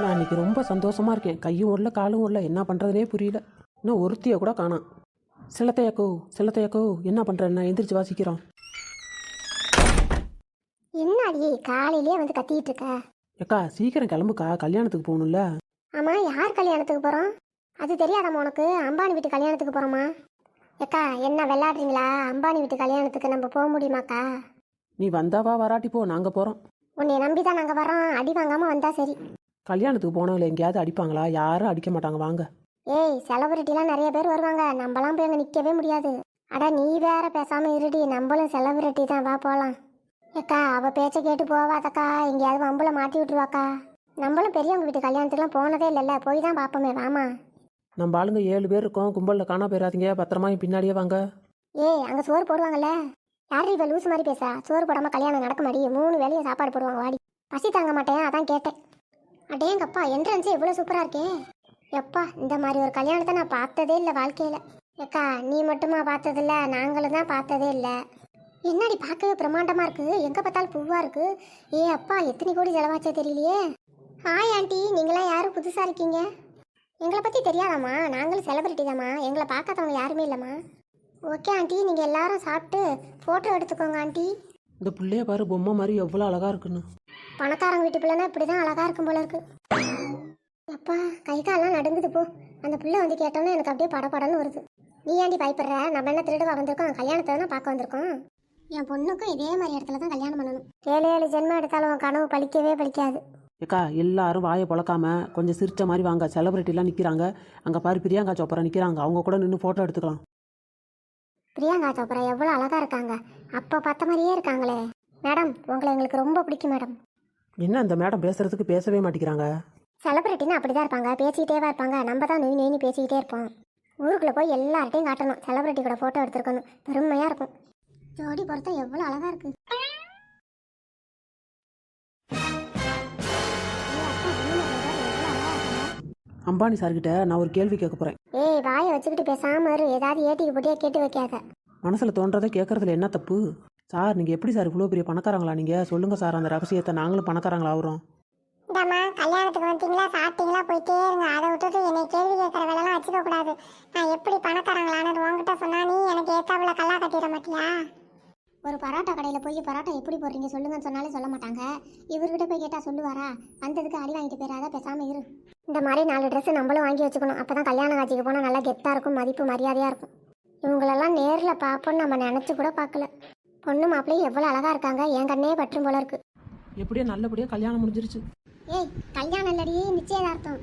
நான் இன்னைக்கு ரொம்ப சந்தோஷமா இருக்கேன். கையும் ஓடல காலும் ஓடல. என்ன பண்ணுறதுனே புரியல. இன்னும் ஒருத்தியை கூட காணாம் சிலத்தையாக்கோ சிலத்தையாக்கோ என்ன பண்ணுறேன் நான் எந்திரிச்சு வாசிக்கிறோம் என்ன காலையிலேயே வந்து கத்திட்டு இருக்க? ஏக்கா சீக்கிரம் கிளம்புக்கா. கல்யாணத்துக்கு போகணும்ல. ஆமா யார் கல்யாணத்துக்கு போறோம்? அது தெரியாதாம்மா உனக்கு. அம்பானி வீட்டு கல்யாணத்துக்கு போறோமா ஏக்கா என்ன விளையாடுறீங்களா? அம்பானி வீட்டு கல்யாணத்துக்கு நம்ம போக முடியுமாக்கா? நீ வந்தாவா வராட்டி போ. நாங்கள் போகிறோம் உன்னை நம்பி தான் நாங்கள் வரோம் அடி வாங்காம வந்தா சரி. கல்யாணத்துக்கு போனவங்களை எங்கேயாவது அடிப்பாங்களா? யாரும் அடிக்க மாட்டாங்க. வாங்க. ஏய் செலிபிரிட்டிலாம் நிறைய பேர் வருவாங்க. நம்மலாம் போய் அங்கே நிற்கவே முடியாது. அட நீ வேற பேசாம இருடி. நம்மளும் செலிபிரிட்டி தான். வா போகலாம் ஏக்கா அவ பேச்சை கேட்டு போவாதக்கா. எங்கேயாவது வம்புல மாட்டி விட்டுருவாக்கா. நம்மளும் பெரியவங்க வீட்டு கல்யாணத்துக்குலாம் போனதே இல்லைல்ல. போய் தான் பார்ப்போமே. வாமா. நம்ம ஆளுங்க ஏழு பேர் இருக்கோம். கும்பலில் காணா போயிடாதீங்க பத்திரமா என் பின்னாடியே வாங்க. ஏய் அங்கே சோறு போடுவாங்கல்ல? யார் இவ லூஸ் மாதிரி பேசுறா? சோறு போடாம கல்யாணம் நடக்க மாடி மூணு வேலையும் சாப்பாடு போடுவாங்க. வாடி. பசி தாங்க மாட்டேன். அதான் கேட்டேன். அடேங்கப்பா என்ட்ரன்ஸ் இவ்வளோ சூப்பராக இருக்கே. எப்பா இந்த மாதிரி ஒரு கல்யாணத்தை நான் பார்த்ததே இல்லை வாழ்க்கையில். ஏக்கா நீ மட்டுமா பார்த்ததில்ல நாங்களும் தான் பார்த்ததே இல்லை. என்னடி பார்க்கவே பிரம்மாண்டமாக இருக்குது எங்கே பார்த்தாலும் பூவாக இருக்குது ஏ அப்பா எத்தனை கோடி செலவாச்சே தெரியலையே. ஹாய் ஆண்டி நீங்களாம் யாரும் புதுசாக இருக்கீங்க? எங்களை பற்றி தெரியாதாம்மா. நாங்களும் செலிபிரிட்டி தாம்மா. எங்களை பார்க்காதவங்க யாருமே இல்லைம்மா. ஓகே ஆண்டி நீங்கள் எல்லாரும் சாப்பிட்டு ஃபோட்டோ எடுத்துக்கோங்க ஆண்டி இந்த பிள்ளைய பாரு பொம்மை மாதிரி எவ்வளோ அழகா இருக்குன்னு. பணக்காரங்க வீட்டு பிள்ளைனா இப்படி தான் அழகாக இருக்கும் போல இருக்கு. அப்பா கை காலெல்லாம் நடுங்குது போ. அந்த பிள்ளை வந்து கேட்டோன்னே எனக்கு அப்படியே படபடன்னு வருது. நீ ஏண்டி பயப்படுற? நம்ம என்ன திருடுவா வந்திருக்கோம்? கல்யாணத்தை தானே பார்க்க வந்திருக்கோம். என் பொண்ணுக்கும் இதே மாதிரி இடத்துல தான் கல்யாணம் பண்ணணும். ஏழு ஏழு ஜென்மம் எடுத்தாலும் உன் கனவு பழிக்கவே பழிக்காது. ஏக்கா எல்லாரும் வாயை பொழக்காம கொஞ்சம் சிரிச்ச மாதிரி வாங்க. செலிபிரிட்டிலாம் நிற்கிறாங்க அங்கே பாரு பிரியங்கா சோப்ரா நிற்கிறாங்க அவங்க கூட நின்று ஃபோட்டோ எடுத்துக்கலாம். பிரியங்கா சோப்ரா எவ்வளோ அழகா இருக்காங்க. அப்போ பார்த்த மாதிரியே இருக்காங்களே. மேடம் உங்களை எங்களுக்கு ரொம்ப பிடிக்கும் மேடம். என்ன அந்த மேடம் பேசுறதுக்கு பேசவே மாட்டேங்கிறாங்க? செலிபிரிட்டின்னு அப்படி தான் இருப்பாங்க. பேசிக்கிட்டே தான் இருப்பாங்க. நம்ம தான் நொய் நொய்னு பேசிக்கிட்டே இருப்போம். ஊருக்குள்ளே போய் எல்லார்ட்டையும் காட்டணும். செலிபிரிட்டி கூட ஃபோட்டோ எடுத்துருக்கணும். பெருமையாக இருக்கும். ஜோடி பொறுத்த எவ்வளோ அழகாக இருக்கு. அம்பானி சார்கிட்ட நான் ஒரு கேள்வி கேட்க போகிறேன் ஏய் வாயை வச்சுக்கிட்டு பேசாம இரு. ஏதாவது ஏட்டிக்கு போட்டியா கேட்டு வைக்காத. மனசில் தோன்றதை கேட்கறதுல என்ன தப்பு? சார் நீங்கள் எப்படி சார் இவ்வளோ பெரிய பணக்காரங்களா நீங்கள் சொல்லுங்கள் சார் அந்த ரகசியத்தை நாங்களும் பணக்காரங்களா ஆகுறோம். இந்தாம்மா கல்யாணத்துக்கு வந்துட்டீங்களா சாப்பிட்டீங்களா போயிட்டே இருங்க. அதை விட்டுட்டு என்னை கேள்வி கேட்குற வேலைலாம் வச்சுக்க கூடாது. நான் எப்படி பணக்காரங்களானது உங்ககிட்ட சொன்னா நீ எனக்கு ஏத்தாப்புல கல்லா கட்டிட மாட்டியா? ஒரு பரோட்டா கடையில் போய் பரோட்டா எப்படி போடுறீங்க சொல்லுங்கன்னு சொன்னாலே சொல்ல மாட்டாங்க. இவர்கிட்ட போய் கேட்டால் சொல்லுவாரா? வந்ததுக்கு அடி வாங்கிட்டு போயிடாத பேசாம இரு. இந்த மாதிரி நாலு ட்ரெஸ் நம்மளும் வாங்கி வச்சுக்கணும். அப்போ தான் கல்யாண காட்சிக்கு போனால் நல்லா கெத்தாக இருக்கும் மதிப்பு மரியாதையாக இருக்கும். இவங்களெல்லாம் நேரில் பார்ப்போன்னு நம்ம நினச்சி கூட பார்க்கல. பொண்ணு மாப்பிள்ளையும் எவ்வளோ அழகாக இருக்காங்க என் கண்ணே பற்றும் போல இருக்கு. எப்படியோ நல்லபடியாக கல்யாணம் முடிஞ்சிருச்சு. ஏய் கல்யாணம் இல்லடி நிச்சயதார்த்தம்.